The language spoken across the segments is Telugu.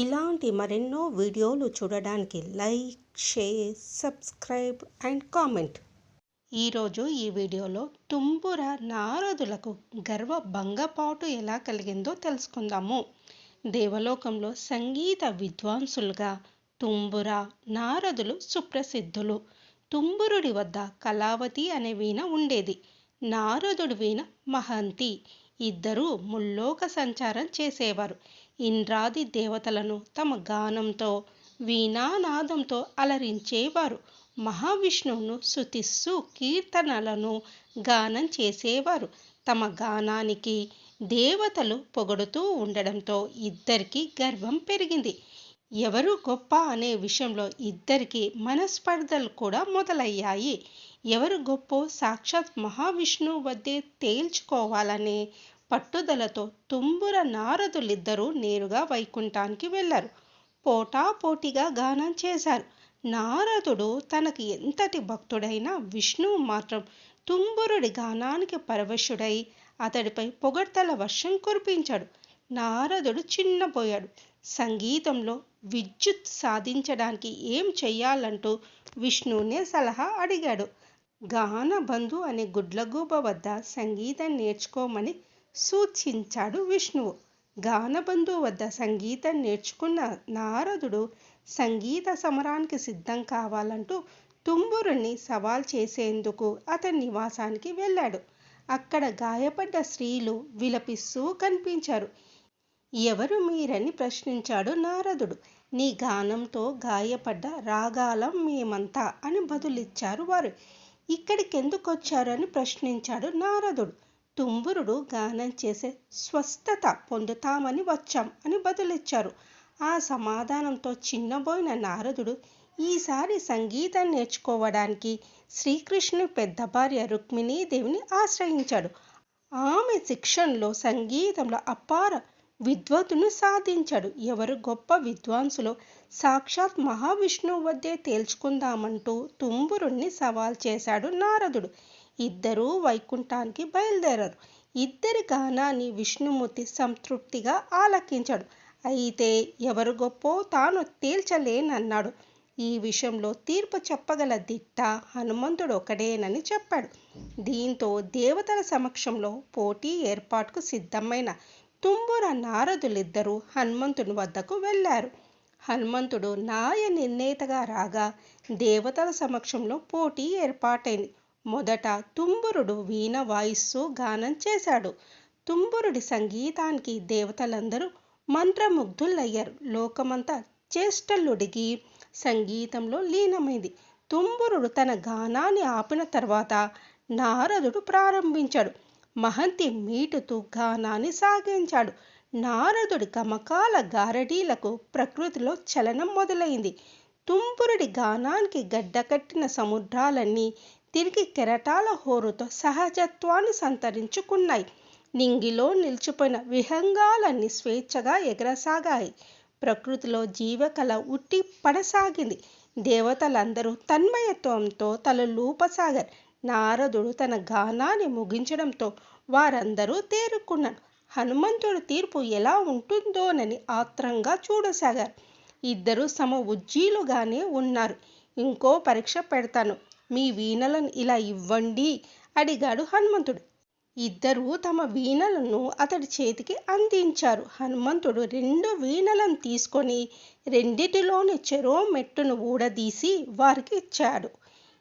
ఇలాంటి మరెన్నో వీడియోలు చూడడానికి like share subscribe and comment. ఈరోజు ఈ వీడియోలో తుంబుర నారదులకు గర్వ భంగపాటు ఎలా కలిగిందో తెలుసుకుందాము. దేవలోకంలో సంగీత విద్వాంసులుగా తుంబుర నారదులు సుప్రసిద్ధులు. తుంబురుడి వద్ద కళావతి అనే వీణ ఉండేది. నారదుడి వీణ మహంతి. ఇద్దరూ ముల్లోక సంచారం చేసేవారు. ఇంద్రాది దేవతలను తమ గానంతో వీణానాదంతో అలరించేవారు. మహావిష్ణువును శుతిస్సు కీర్తనలను గానం చేసేవారు. తమ గానానికి దేవతలు పొగడుతూ ఉండడంతో ఇద్దరికి గర్వం పెరిగింది. ఎవరు గొప్ప అనే విషయంలో ఇద్దరికి మనస్పర్ధలు కూడా మొదలయ్యాయి. ఎవరు గొప్ప సాక్షాత్ మహావిష్ణువు వద్దే తేల్చుకోవాలనే పట్టుదలతో తుంబుర నారదులిద్దరూ నేరుగా వైకుంఠానికి వెళ్ళారు. పోటాపోటీగా గానం చేశారు. నారదుడు తనకి ఎంతటి భక్తుడైనా విష్ణువు మాత్రం తుంబురుడి గానానికి పరవశుడై అతడిపై పొగడ్తల వర్షం కురిపించాడు. నారదుడు చిన్నపోయాడు. సంగీతంలో విద్యుత్ సాధించడానికి ఏం చెయ్యాలంటూ విష్ణువునే సలహా అడిగాడు. గానబంధు అనే గుడ్లగూబ వద్ద సంగీతం నేర్చుకోమని సూచించాడు విష్ణువు. గానబంధు వద్ద సంగీతం నేర్చుకున్న నారదుడు సంగీత సమరానికి సిద్ధం కావాలంటూ తుంబురుని సవాల్ చేసేందుకు అతని నివాసానికి వెళ్ళాడు. అక్కడ గాయపడ్డ స్త్రీలు విలపిస్తూ కనిపించారు. ఎవరు మీరని ప్రశ్నించాడు నారదుడు. నీ గానంతో గాయపడ్డ రాగాలం మేమంతా అని బదులిచ్చారు వారు. ఇక్కడికెందుకొచ్చారని ప్రశ్నించాడు నారదుడు. తుంబురుడు గానం చేసే స్వస్థత పొందుతామని వచ్చాం అని బదులిచ్చారు. ఆ సమాధానంతో చిన్నబోయిన నారదుడు ఈసారి సంగీతం నేర్చుకోవడానికి శ్రీకృష్ణుని పెద్ద భార్య రుక్మిణీదేవిని ఆశ్రయించాడు. ఆమె శిక్షణలో సంగీతంలో అపార విద్వత్తును సాధించాడు. ఎవరు గొప్ప విద్వాంసులో సాక్షాత్ మహావిష్ణువు వద్దే తేల్చుకుందామంటూ తుంబురుణ్ణి సవాల్ చేశాడు నారదుడు. ఇద్దరూ వైకుంఠానికి బయలుదేరారు. ఇద్దరి గానాన్ని విష్ణుమూర్తి సంతృప్తిగా ఆలకించాడు. అయితే ఎవరు గొప్పో తాను తేల్చలేనన్నాడు. ఈ విషయంలో తీర్పు చెప్పగల దిట్ట హనుమంతుడు ఒకడేనని చెప్పాడు. దీంతో దేవతల సమక్షంలో పోటీ ఏర్పాటుకు సిద్ధమైన తుంబుర నారదులిద్దరూ హనుమంతుని వద్దకు వెళ్ళారు. హనుమంతుడు నాయ నిర్ణేతగా రాగా దేవతల సమక్షంలో పోటీ ఏర్పాటైంది. మొదట తుంబురుడు వీణ వాయిస్తూ గానం చేశాడు. తుంబురుడి సంగీతానికి దేవతలందరూ మంత్రముగ్ధులయ్యారు. లోకమంతా చేష్టలుడిగి సంగీతంలో లీనమైంది. తుంబురుడు తన గానాన్ని ఆపిన తర్వాత నారదుడు ప్రారంభించాడు. మహంతి మీటుతూ గానాన్ని సాగించాడు. నారదుడి గమకాల గారడీలకు ప్రకృతిలో చలనం మొదలైంది. తుంపురుడి గానానికి గడ్డకట్టిన సముద్రాలన్నీ తిరిగి కెరటాల హోరుతో సహజత్వాన్ని సంతరించుకున్నాయి. నింగిలో నిలిచిపోయిన విహంగాలన్నీ స్వేచ్ఛగా ఎగరసాగాయి. ప్రకృతిలో జీవకళ ఉట్టి పడసాగింది. దేవతలందరూ తన్మయత్వంతో తలలూపసాగారు నారదుడు తన గానాన్ని ముగించడంతో వారందరూ తేరుకున్నారు. హనుమంతుడి తీర్పు ఎలా ఉంటుందోనని ఆత్రంగా చూడసాగారు. ఇద్దరు సమ ఉజ్జీలుగానే ఉన్నారు. ఇంకో పరీక్ష పెడతాను. మీ వీణలను ఇలా ఇవ్వండి అడిగాడు హనుమంతుడు. ఇద్దరూ తమ వీణలను అతడి చేతికి అందించారు. హనుమంతుడు రెండు వీణలను తీసుకొని రెండిటిలోని చెరో మెట్టును ఊడదీసి వారికి ఇచ్చాడు.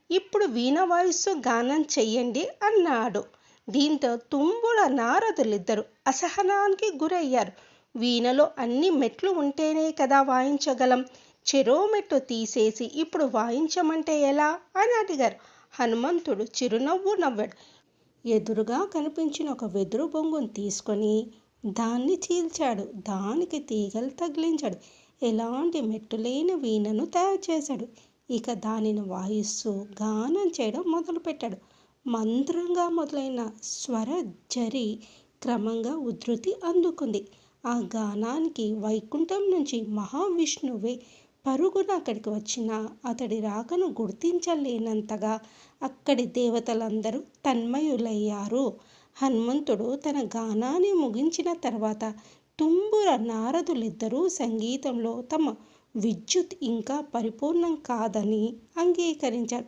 ఇప్పుడు వీణ వాయిస్సు గానం చెయ్యండి అన్నాడు. దీంతో తుంబుల నారదులిద్దరు అసహనానికి గురయ్యారు. వీణలో అన్ని మెట్లు ఉంటేనే కదా వాయించగలం. చెరోమెట్టు తీసేసి ఇప్పుడు వాయించమంటే ఎలా? అని అడిగారు. హనుమంతుడు చిరునవ్వు నవ్వాడు. ఎదురుగా కనిపించిన ఒక వెదురు బొంగును తీసుకొని దాన్ని చీల్చాడు. దానికి తీగలు తగిలించాడు. ఎలాంటి మెట్టులేని వీణను తయారు చేశాడు. ఇక దానిని వాయిస్తూ గానం చేయడం మొదలుపెట్టాడు. మంత్రంగా మొదలైన స్వర జరి క్రమంగా ఉధృతి అందుకుంది. ఆ గానానికి వైకుంఠం నుంచి మహావిష్ణువే పరుగున అక్కడికి వచ్చిన అతడి రాకను గుర్తించలేనంతగా అక్కడి దేవతలందరూ తన్మయులయ్యారు. హనుమంతుడు తన గానాన్ని ముగించిన తర్వాత తుంబుర నారదులిద్దరూ సంగీతంలో తమ విద్యుత్ ఇంకా పరిపూర్ణం కాదని అంగీకరించారు.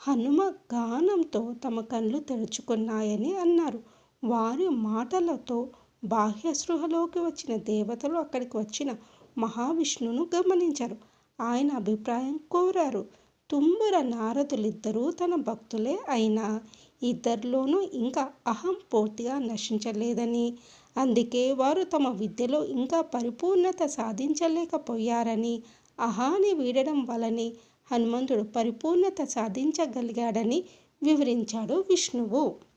హనుమ గానంతో తమ కళ్ళు తెరుచుకున్నాయని అన్నారు. వారి మాటలతో బాహ్య స్పృహలోకి వచ్చిన దేవతలు అక్కడికి వచ్చిన మహావిష్ణువును గమనించారు. ఆయన అభిప్రాయం కోరారు. తుమ్ముర నారదులిద్దరూ తన భక్తులే అయినా ఇద్దరిలోనూ ఇంకా అహం పూర్తిగా నశించలేదని. అందుకే వారు తమ విద్యలో ఇంకా పరిపూర్ణత సాధించలేకపోయారని అహాని వీడడం వలని హనుమంతుడు పరిపూర్ణత సాధించగలిగాడని వివరించాడు విష్ణువు.